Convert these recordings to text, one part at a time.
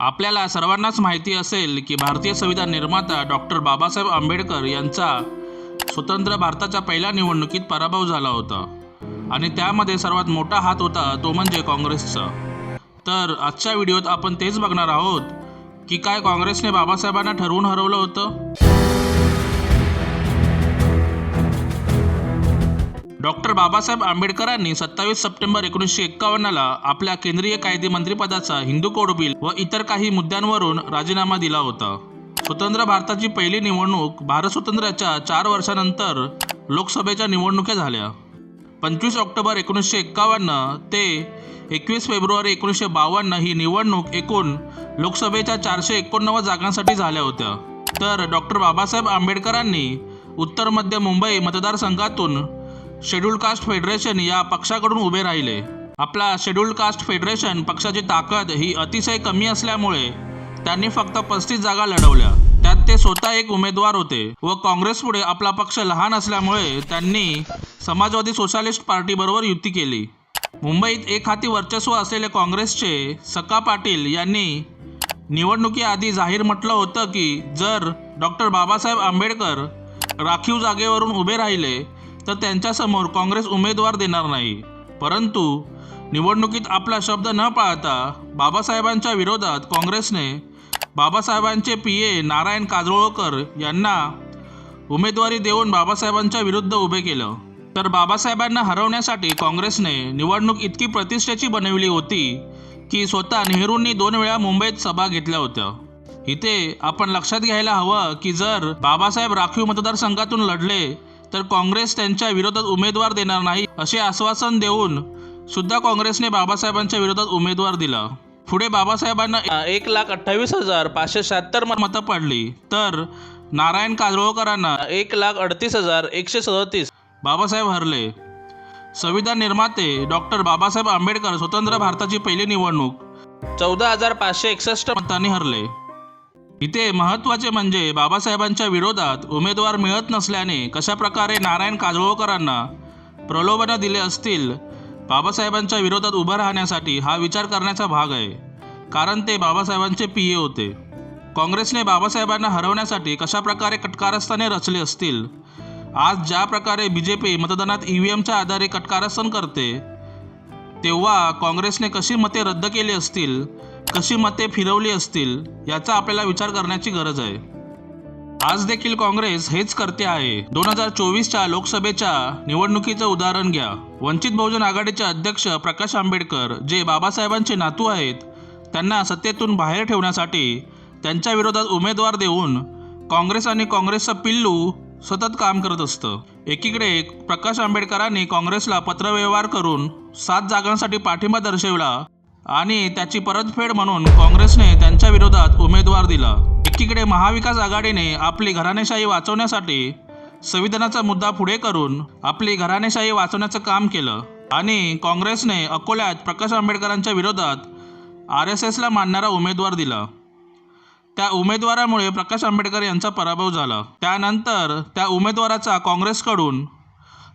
आपल्याला सर्वांनाच माहिती असेल की भारतीय संविधान निर्माता डॉक्टर बाबासाहेब आंबेडकर यांचा स्वतंत्र भारताच्या पहिल्या निवडणुकीत पराभव झाला होता. आणि त्यामध्ये सर्वात मोठा हात होता तो म्हणजे काँग्रेसचा. तर आजच्या व्हिडिओत आपण तेच बघणार आहोत की काय काँग्रेसने बाबासाहेबांना ठरवून हरवलं होतं? डॉक्टर बाबासाहेब आंबेडकरांनी सत्तावीस सप्टेंबर एकोणीसशे एक्कावन्नला आपल्या केंद्रीय कायदे मंत्रिपदाचा हिंदू कोड बिल व इतर काही मुद्द्यांवरून राजीनामा दिला होता. स्वतंत्र भारताची पहिली निवडणूक भारत स्वातंत्र्याच्या चार वर्षानंतर लोकसभेच्या निवडणुका झाल्या. पंचवीस ऑक्टोबर एकोणीसशे एक्कावन्न ते एकवीस फेब्रुवारी एकोणीसशे बावन्न ही निवडणूक एकूण लोकसभेच्या चारशे एकोणनव्वद जागांसाठी झाल्या होत्या. तर डॉक्टर बाबासाहेब आंबेडकरांनी उत्तर मध्य मुंबई मतदारसंघातून शेड्यूल कास्ट फेडरेशन या पक्षाकडून उभे राहिले. आपला शेड्यूल कास्ट फेडरेशन पक्षाची ताकद ही अतिशय कमी असल्यामुळे त्यांनी फक्त पस्तीस जागा लढवल्या. त्यात ते स्वतः एक उमेदवार होते व काँग्रेसपुढे आपला पक्ष लहान असल्यामुळे त्यांनी समाजवादी सोशालिस्ट पार्टीबरोबर युती केली. मुंबईत एक हाती वर्चस्व असलेले काँग्रेसचे सका पाटील यांनी निवडणुकीआधी जाहीर म्हटलं होतं की जर डॉक्टर बाबासाहेब आंबेडकर राखीव जागेवरून उभे राहिले तर त्यांच्यासमोर काँग्रेस उमेदवार देणार नाही. परंतु निवडणुकीत आपला शब्द न पाळता बाबासाहेबांच्या विरोधात काँग्रेसने बाबासाहेबांचे पी ए नारायण काजरोळकर यांना उमेदवारी देऊन बाबासाहेबांच्या विरुद्ध उभे केलं. तर बाबासाहेबांना हरवण्यासाठी काँग्रेसने निवडणूक इतकी प्रतिष्ठेची बनविली होती की स्वतः नेहरूंनी दोन वेळा मुंबईत सभा घेतल्या होत्या. इथे आपण लक्षात घ्यायला हवं की जर बाबासाहेब राखीव मतदारसंघातून लढले तर काँग्रेस त्यांच्या विरोधात उमेदवार देणार नाही असे आश्वासन देऊन सुद्धा काँग्रेसने बाबासाहेबांच्या विरोधात उमेदवार दिला. पुढे बाबासाहेबांना एक लाख अठ्ठावीस हजार पाचशे शहात्तर मतं पडली. तर नारायण काजरोळकरांना एक लाख अडतीस हजार एकशे सदतीस बाबासाहेब हरले. संविधान निर्माते डॉक्टर बाबासाहेब आंबेडकर स्वतंत्र भारताची पहिली निवडणूक. चौदा हजार पाचशे एकसष्ट मतांनी हरले. इथे महत्त्वाचे म्हणजे बाबासाहेबांच्या विरोधात उमेदवार मिळत नसल्याने कशाप्रकारे नारायण काजळोकरांना प्रलोभनं दिले असतील बाबासाहेबांच्या विरोधात उभं राहण्यासाठी हा विचार करण्याचा भाग आहे. कारण ते बाबासाहेबांचे पी ए होते. काँग्रेसने बाबासाहेबांना हरवण्यासाठी कशाप्रकारे कटकारस्थाने रचले असतील आज ज्या प्रकारे बी जे पी मतदानात ई व्ही एमच्या आधारे कटकारस्थान करते तेव्हा काँग्रेसने कशी मते रद्द केली असतील कशी मते फिरवली असतील याचा आपल्याला विचार करण्याची गरज आहे. आज देखील काँग्रेस हेच करते आहे. दोन हजार चोवीसच्या लोकसभेच्या निवडणुकीचं उदाहरण घ्या. वंचित बहुजन आघाडीचे अध्यक्ष प्रकाश आंबेडकर जे बाबासाहेबांचे नातू आहेत त्यांना सत्तेतून बाहेर ठेवण्यासाठी त्यांच्या विरोधात उमेदवार देऊन काँग्रेस आणि काँग्रेसचं पिल्लू सतत काम करत असतं. एकीकडे प्रकाश आंबेडकरांनी काँग्रेसला पत्रव्यवहार करून सात जागांसाठी पाठिंबा दर्शवला आणि त्याची परतफेड म्हणून काँग्रेसने त्यांच्या विरोधात उमेदवार दिला. एकीकडे महाविकास आघाडीने आपली घराणेशाही वाचवण्यासाठी संविधानाचा मुद्दा पुढे करून आपली घराणेशाही वाचवण्याचं काम केलं आणि काँग्रेसने अकोल्यात प्रकाश आंबेडकरांच्या विरोधात आर एस एसला मानणारा उमेदवार दिला. त्या उमेदवारामुळे प्रकाश आंबेडकर यांचा पराभव झाला. त्यानंतर त्या उमेदवाराचा काँग्रेसकडून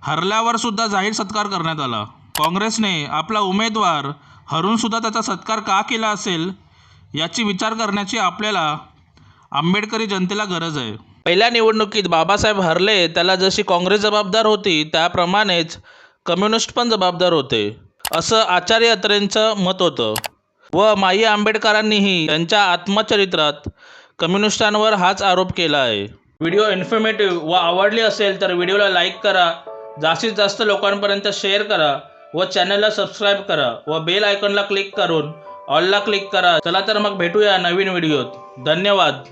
हरल्यावर सुद्धा जाहीर सत्कार करण्यात आला. काँग्रेसने आपला उमेदवार हरूनसुद्धा त्याचा सत्कार का केला असेल याची विचार करण्याची आपल्याला आंबेडकरी जनतेला गरज आहे. पहिल्या निवडणुकीत बाबासाहेब हरले त्याला जशी काँग्रेस जबाबदार होती त्याप्रमाणेच कम्युनिस्ट पण जबाबदार होते असं आचार्य अत्रेंचं मत होतं. व माई आंबेडकरांनीही त्यांच्या आत्मचरित्रात कम्युनिस्टांवर हाच आरोप केला आहे. व्हिडिओ इन्फॉर्मेटिव्ह व आवडली असेल तर व्हिडिओला लाईक करा जास्तीत जास्त लोकांपर्यंत शेअर करा. व चॅनलला सबस्क्राईब करा व बेल आयकॉनला क्लिक करून ऑलला क्लिक करा. चला तर मग भेटूया नवीन व्हिडिओत धन्यवाद.